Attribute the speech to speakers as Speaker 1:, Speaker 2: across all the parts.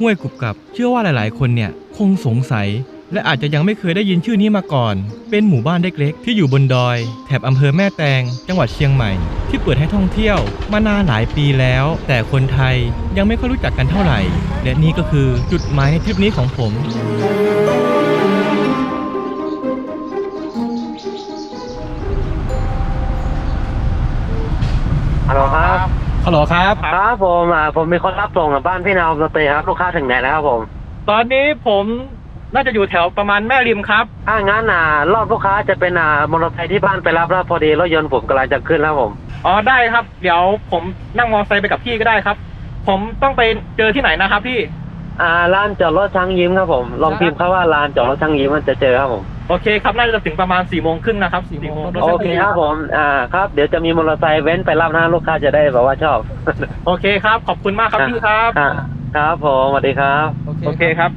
Speaker 1: ห้วยกุบกับ เชื่อว่าหลายๆ คนเนี่ยคงสงสัย และอาจจะยังไม่เคยได้ยินชื่อนี้มาก่อน เป็นหมู่บ้านเล็กๆที่อยู่บนดอย แถบอำเภอแม่แตง จังหวัดเชียงใหม่ ที่เปิดให้ท่องเที่ยว มานานหลายปีแล้ว แต่คนไทยยังไม่ค่อยรู้จักกันเท่าไหร่ และนี่ก็คือจุดหมายในทริปนี้ของผม
Speaker 2: ฮัลโหลครับ
Speaker 1: ฮัลโหลครับ
Speaker 2: ครับผมอ่าผมมีคนรับส่งกับบ้านพี่นาวสเตย์ครับลูกค้าถึงไหนแล้วครับผม
Speaker 1: ตอนนี้ผมน่าจะอยู่แถวประมาณแม่ริมครับ
Speaker 2: ถ้างั้นอ่ารอบลูกค้าจะเป็นอ่ามอเตอร์ไซค์ที่บ้านไปรับแล้วพอดีรถยนต์ผมกำลังจะขึ้นแล้วผม
Speaker 1: อ๋อได้ครับ เดี๋ยวผมนั่งมอเตอร์ไซค์ไปกับพี่ก็ได้ครับ ผมต้องไปเจอที่ไหนนะครับพี่
Speaker 2: อ่าลานจอดรถช้างยิ้มครับผม ลองพิมพ์คำว่าลานจอดรถช้างยิ้มมันจะเจอครับผม
Speaker 1: โอเคครับ น่าจะถึงประมาณ4ี่โมงครึ่งนะครับสี่โมง
Speaker 2: โอเคครับผม อ่า ครับ เดี๋ยวจะมีมอเตอร์ไซค์เว้นไปรับนะลูกค้าจะได้แบบว่าชอบ
Speaker 1: โอเคครับ ขอบคุณมากครับพี่ครับ
Speaker 2: อ่าครับผมสวัสดีครับ
Speaker 1: โอเคครับ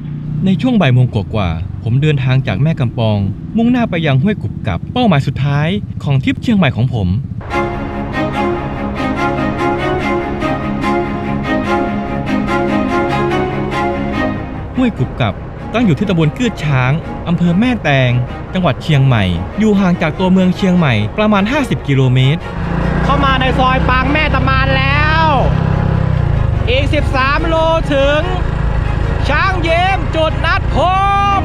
Speaker 1: ในช่วงบ่ายโมงกว่าๆผมเดินทางจากแม่กำปอง มุ่งหน้าไปยังห้วยกุบกับเป้าหมายสุดท้ายของทริปเชียงใหม่ของผมห้วยกุบกับ ตั้งอยู่ที่ตำบลกืดช้าง อำเภอแม่แตง จังหวัดเชียงใหม่ อยู่ห่างจากตัวเมืองเชียงใหม่ประมาณ 50 กิโลเมตร เข้ามาในซอยปางแม่ตะมานแล้ว อีก 13 โลถึง ช้างเยมจุดนัดพบ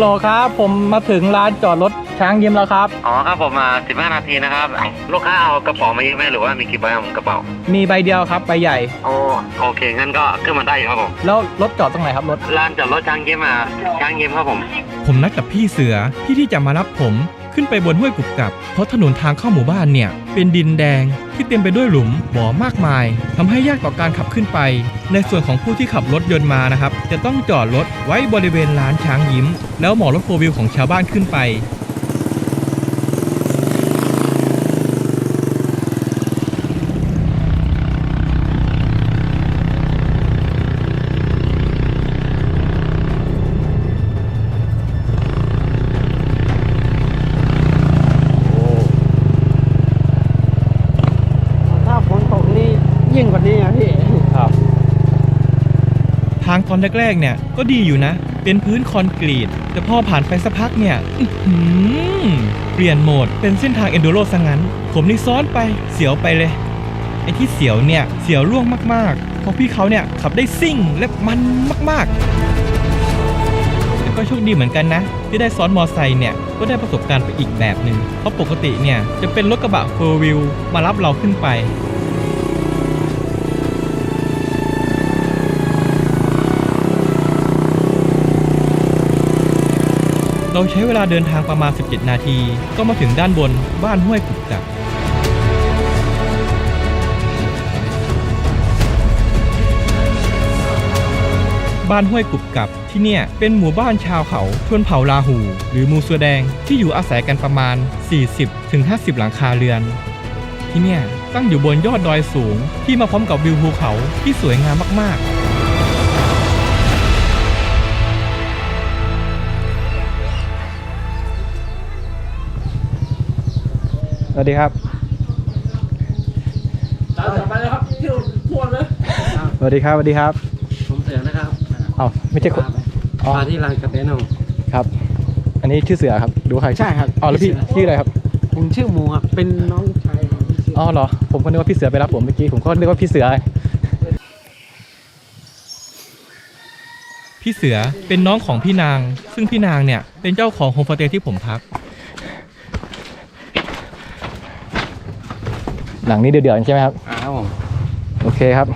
Speaker 1: โหลครับ ผมมาถึงร้านจอดรถช้างยิ้มแล้วครับ
Speaker 2: อ๋อครับผมมาสิบห้านาทีนะครับ ลูกค้าเอากระเป๋ามาเยอะไหมหรือว่ามีกี่ใบครับผมกระเป๋า
Speaker 1: มีใบเดียวครับใบใหญ่
Speaker 2: โอ้โอเคงั้นก็ขึ้นมาได้ครับผม
Speaker 1: แล้วรถจอดตรงไหนครับรถ
Speaker 2: ลานจอดรถช้างยิ้มอะช้างยิ้มครับผม
Speaker 1: ผมนัดกับพี่เสือ พี่ที่จะมารับผม ขึ้นไปบนห้วยกุบกับ เพราะถนนทางเข้าหมู่บ้านเนี่ย เป็นดินแดงที่เต็มไปด้วยหลุมบ่อมากมายทำให้ยากต่อการขับขึ้นไป ในส่วนของผู้ที่ขับรถยนต์มานะครับ จะต้องจอดรถไว้บริเวณลานช้างยิ้ม แล้วหมอรถโฟร์วิวของชาวบ้านขึ้นไปา
Speaker 3: ง
Speaker 1: ตอนแรกๆเนี่ยก็ดีอยู่นะ เป็นพื้นคอนกรีต แต่พอผ่านไปสักพักเนี่ยเปลี่ยนโหมดเป็นเส้นทางเอนโดโรซะงั้น ผมนี่ซ้อนไปเสียวไปเลย ไอ้ที่เสียวเนี่ยเสียวร่วงมากๆ เพราะพี่เขาเนี่ยขับได้ซิ่งและมันมากๆแต่ก็โชคดีเหมือนกันนะ ที่ได้ซ้อนมอไซค์เนี่ยก็ได้ประสบการณ์ไปอีกแบบหนึ่งเพราะปกติเนี่ยจะเป็นรถกระบะโฟร์วิวมารับเราขึ้นไป เราใช้เวลาเดินทางประมาณ 17 นาที ก็มาถึงด้านบนบ้านห้วยกุบกับบ้านห้วยกุบกับที่เนี่ยเป็นหมู่บ้านชาวเขาชนเผ่าลาหู หรือมูสือแดงที่อยู่อาศัยกันประมาณ 40-50 หลังคาเรือน ที่เนี่ยตั้งอยู่บนยอดดอยสูงที่มาพร้อมกับวิวภูเขาที่สวยงามมากๆ วัสดีครับ
Speaker 3: ต่อไปเลยครับเที่ยวทั่วเลย
Speaker 1: สวัสดีครับสวัสดีครับ
Speaker 3: ผมเสือนะครับ
Speaker 1: เอาไม่ใช่คนอ๋อ
Speaker 3: มาที่ร้านกาแฟนง
Speaker 1: ครับ อันนี้ชื่อเสือครับดูใคร
Speaker 3: ใช่ครับ
Speaker 1: อ๋อแล้วพี่
Speaker 3: เสือ
Speaker 1: ชื่ออะไรครับ
Speaker 3: ผมชื่อหมูครับเป็นน้องชายของพี่เสือ
Speaker 1: อ๋อเหรอผมก็นึกว่าพี่เสือไปรับผมเมื่อกี้ผมก็นึกว่าพี่เสือพี่เสือเป็นน้องของพี่นาง ซึ่งพี่นางเนี่ยเป็นเจ้าของโฮมสเตย์ที่ผมพัก หลังนี้เดือดๆใช่ไหมครับ
Speaker 3: อ่าครับผม
Speaker 1: โอเคครับ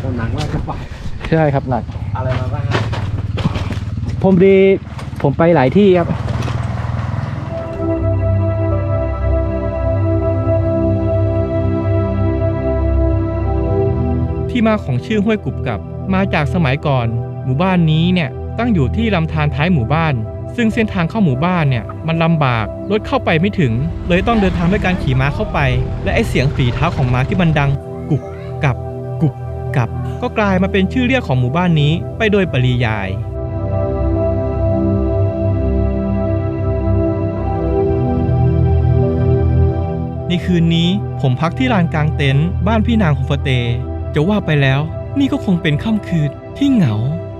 Speaker 3: คนหนังว่ากระเป๋า
Speaker 1: ใช่ครับหนัก
Speaker 3: อะไรมาบ้างครับ
Speaker 1: ผมดีผมไปหลายที่ครับที่มาของชื่อห้วยกุบกับ มาจากสมัยก่อน หมู่บ้านนี้เนี่ยตั้งอยู่ที่ลำธารท้ายหมู่บ้าน ซึ่งเส้นทางเข้าหมู่บ้านเนี่ยมันลำบากรถเข้าไปไม่ถึง เลยต้องเดินทางด้วยการขี่ม้าเข้าไป และไอเสียงฝีเท้าของม้าที่มันดัง กุบกับกุบกับ ก็กลายมาเป็นชื่อเรียกของหมู่บ้านนี้ไปโดยปริยายในคืนนี้ผมพักที่ลานกลางเต็นท์บ้านพี่นางโฮมฟเตจะว่าไปแล้ว นี่ก็คงเป็นค่ำคืนที่เหงา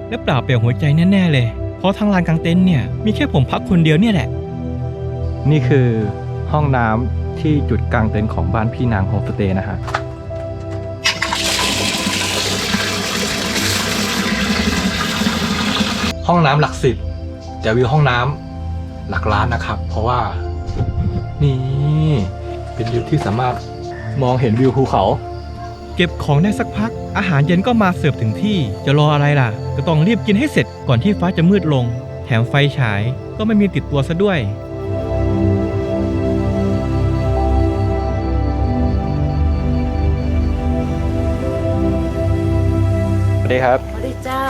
Speaker 1: และเปล่าเปลี่ยวหัวใจแน่ ๆ เลย เพราะทางลานกลางเต็นท์เนี่ยมีแค่ผมพักคนเดียวเนี่ยแหละ นี่คือห้องน้ำที่จุดกลางเต็นท์ของบ้านพี่นางโฮมสเตย์นะฮะ ห้องน้ำหลักสิบแต่วิวห้องน้ำหลักล้านนะครับ เพราะว่านี่เป็นวิวที่สามารถมองเห็นวิวภูเขา เก็บของได้สักพัก อาหารเย็นก็มาเสิร์ฟถึงที่ จะรออะไรล่ะ ก็ต้องรีบกินให้เสร็จก่อนที่ฟ้าจะมืดลง แถมไฟฉายก็ไม่มีติดตัวซะด้วย สวัสดีครับ
Speaker 4: สวัสดีเจ้า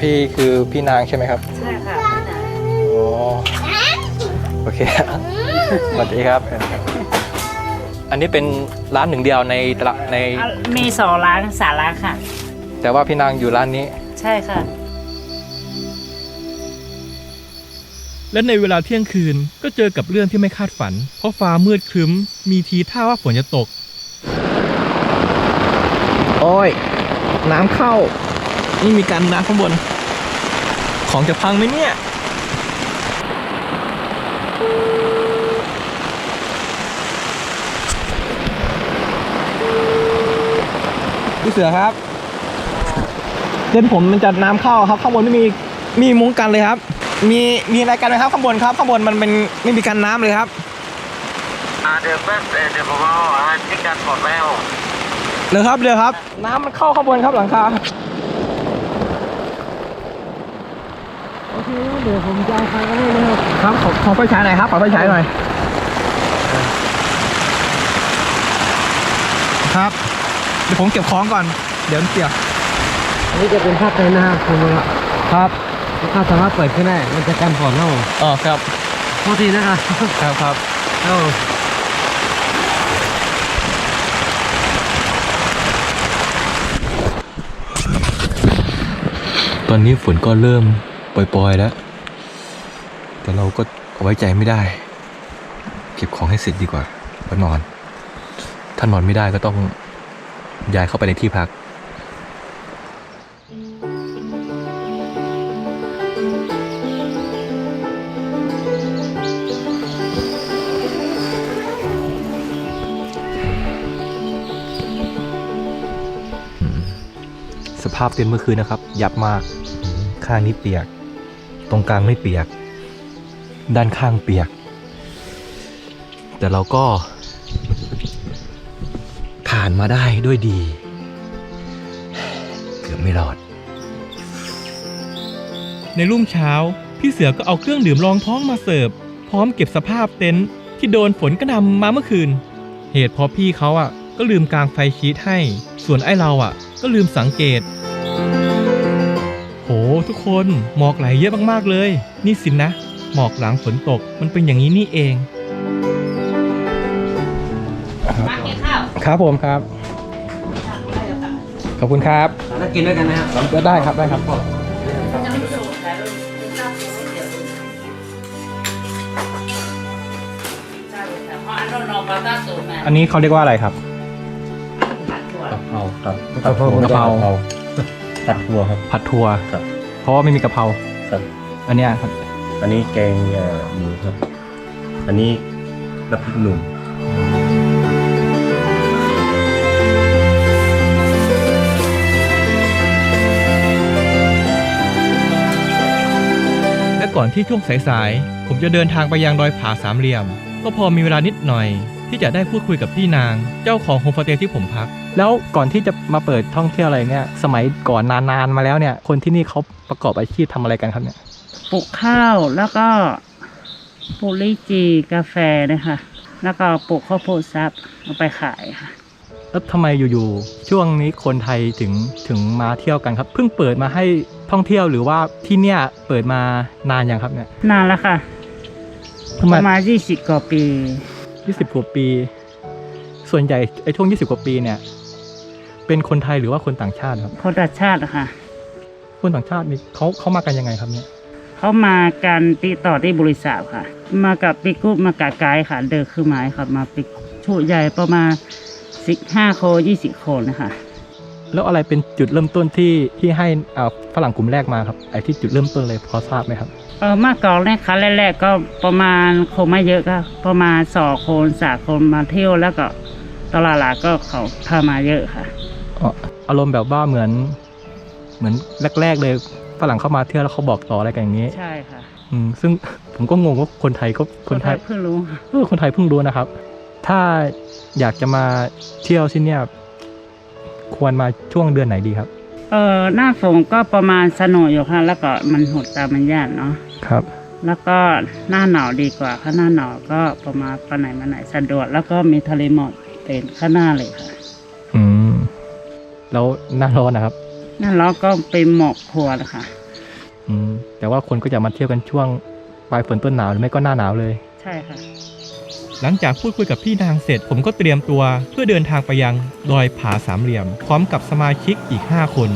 Speaker 1: พี่คือพี่นางใช่ไหมครับ
Speaker 4: ใช่ค่ะพี่นาง
Speaker 1: อ๋อโอเค สวัสดีครับอั นนี้เป็นร้านหนึ่งเดียวในตลาดใน
Speaker 4: อะมีสองร้านสามร้านค่ะ
Speaker 1: แต่ว่าพี่นางอยู่ร้านนี้
Speaker 4: ใช่ค่ะ
Speaker 1: และในเวลาเที่ยงคืนก็เจอกับเรื่องที่ไม่คาดฝัน เพราะฟ้ามืดครึ้ม มีทีท่าว่าฝนจะตก โอ้ย น้ำเข้า นี่มีการน้ำข้างบน ของจะพังไหมเนี่ย พี่เสือครับเส้นผมมันจะน้ำเข้าครับข้างบนไม่มีมีมุ้งกันเลยครับ มีมีอะไรกันไหมครับข้างบนครับข้างบนมันเป็นไม่มีกันน้ำเลยครับ
Speaker 2: อ่าเดี๋ยวแป๊บเดี๋ยวผมเอาอาหารที่การปลดแล้ว
Speaker 1: เลยครับเลยครับ น้ำมันเข้าข้างบนครับหลังคา
Speaker 3: โอเคเดี๋ยวผมจะเอาไฟมาให้เลยครับ
Speaker 1: ครับขอขอไฟฉายหน่อยครับขอไฟฉายหน่อยครับ เดี๋ยวผมเก็บของก่อน เดี๋ยวมันเปียก
Speaker 3: อันนี้จะเป็นภาพเต็นท์นะครับคุณลุงอะ
Speaker 1: ครับ
Speaker 3: ถ้าสามารถเปิดขึ้นได้มันจะกันฝนครับผม
Speaker 1: อ๋อครับ
Speaker 3: โทษทีนะครับ
Speaker 1: ครับครับ
Speaker 3: ครับผม
Speaker 1: ตอนนี้ฝนก็เริ่มปล่อยๆแล้ว แต่เราก็เอาไว้ใจไม่ได้ เก็บของให้เสร็จดีกว่าแล้วนอน ถ้านอนไม่ได้ก็ต้อง ย้ายเข้าไปในที่พัก สภาพเต็นเมื่อคืนนะครับ ยับมาก ข้างนี้เปียก ตรงกลางไม่เปียก ด้านข้างเปียก แต่เราก็ ผ่านมาได้ด้วยดี เกือบไม่รอด ในรุ่งเช้า พี่เสือก็เอาเครื่องดื่มรองท้องมาเสิร์ฟ พร้อมเก็บสภาพเต็นท์ที่โดนฝนกระหน่ำมาเมื่อคืน เหตุเพราะพี่เขาอะ ก็ลืมกางไฟชีตให้ ส่วนไอ้เราอะ ก็ลืมสังเกต โหทุกคนหมอกไหลเยอะมากๆเลย นี่สินนะ หมอกหลังฝนตกมันเป็นอย่างนี้นี่เอง
Speaker 4: มากินข้าว
Speaker 1: ครับผมครับ ขอบคุณครับ
Speaker 3: แล้วกินด้วยกันนะครับ
Speaker 1: ก็ได้ครับได้ครับ
Speaker 4: จะไม่สูงแต่เราข้าวสูงเดี๋ยวใช่ค่ะเพราะอันนั้นเรามาตั้งสูงนะ
Speaker 1: อันนี้เขาเรียกว่าอะไรครับ
Speaker 4: ผัดถั่ว
Speaker 5: กะเพราครับ
Speaker 1: กะเพรากะเพรา
Speaker 5: ผัดถั่วครับ
Speaker 1: ผัดทัว
Speaker 5: ครับ
Speaker 1: เพราะว่าไม่มีกะเพรา
Speaker 5: ครับ
Speaker 1: อันเนี้ยครับ
Speaker 5: อันนี้แกงเอ่อหมูครับ อันนี้น้ำพริกหนุ่ม
Speaker 1: ก่อนที่ช่วงสายๆ ผมจะเดินทางไปยังดอยผาสามเหลี่ยม ก็พอมีเวลานิดหน่อย ที่จะได้พูดคุยกับพี่นาง เจ้าของโฮมสเตย์ที่ผมพัก แล้วก่อนที่จะมาเปิดท่องเที่ยวอะไรเนี่ย สมัยก่อนนานๆมาแล้วเนี่ย คนที่นี่เขาประกอบอาชีพทำอะไรกันครับเนี่ย
Speaker 4: ปลูกข้าวแล้วก็ปลูกลิจีกาแฟนะคะ แล้วก็ปลูกข้าวโพดซับเอาไปขายค่ะ
Speaker 1: แล้วทำไมอยู่ๆช่วงนี้คนไทยถึงถึงมาเที่ยวกันครับ เพิ่งเปิดมาให้ท่องเที่ยวหรือว่าที่เนี่ยเปิดมานานยังครับเนี่ย
Speaker 4: นานแล้วค่ะ
Speaker 1: ทำไม
Speaker 4: ประมาณยี่สิบกว่าปี
Speaker 1: ยี่สิบกว่าปี ส่วนใหญ่ไอ้ช่วงยี่สิบกว่าปีเนี่ย เป็นคนไทยหรือว่าคนต่างชาติครับ
Speaker 4: คนต่างชาติอะค่ะ
Speaker 1: คนต่างชาตินี่เขาเขามากันยังไงครับเนี่ย
Speaker 4: เขามากันติดต่อที่บริษัทค่ะ มากับปิกกุ๊บมากับไกด์ค่ะ เดินขึ้นมาค่ะ มาปิกชุดใหญ่ประมาณ สิบห้าคนยี่สิบคนนะคะ
Speaker 6: แล้วอะไรเป็นจุดเริ่มต้นที่ที่ให้อ่าฝรั่งกลุ่มแรกมาครับไอ้ที่จุดเริ่มต้นเลยพอทราบไหมครับ
Speaker 4: เออเมื่อก่อนเนี่ยครั้งแรกๆก็ประมาณคงไม่เยอะก็ประมาณสองคนสามคนมาเที่ยวแล้วก็ตลาดหลักก็เขาพามาเยอะค่ะ
Speaker 6: อ๋ออารมณ์แบบว่าเหมือน เหมือนแรก ๆ เลยฝรั่งเข้ามาเที่ยวแล้วเขาบอกต่ออะไรกันอย่างนี้
Speaker 4: ใช่ค่ะ
Speaker 6: อืมซึ่งผมก็งงว่าคนไทยก็คนไทย
Speaker 4: เพิ่งรู้
Speaker 6: เออคนไทยเพิ่งรู้นะครับ ถ้าอยากจะมาเที่ยวที่เนี่ยควรมาช่วงเดือนไหนดีครับ
Speaker 4: เออหน้าฝนก็ประมาณสนุกอยู่ค่ะ แล้วก็มันหดตามันยากเนาะ
Speaker 6: ครับ
Speaker 4: แล้วก็หน้าหนาวดีกว่าค่ะหน้าหนาวก็ประมาณไปไหนมาไหนสะดวกแล้วก็มีทะเลหมอกเป็นข้างหน้าเลยค่ะ
Speaker 6: อืมแล้วหน้าร้อนนะครับ
Speaker 4: หน้าร้อนก็เป็นหมอกครัวเลยค่ะ
Speaker 6: อืมแต่ว่าคนก็จะมาเที่ยวกันช่วงปลายฝนต้นหนาวหรือไม่ก็หน้าหนาวเลย
Speaker 4: ใช่ค่ะ
Speaker 1: หลังจากพูดคุยกับพี่นางเสร็จ ผมก็เตรียมตัวเพื่อเดินทางไปยังดอยผาสามเหลี่ยม พร้อมกับสมาชิกอีก 5 คน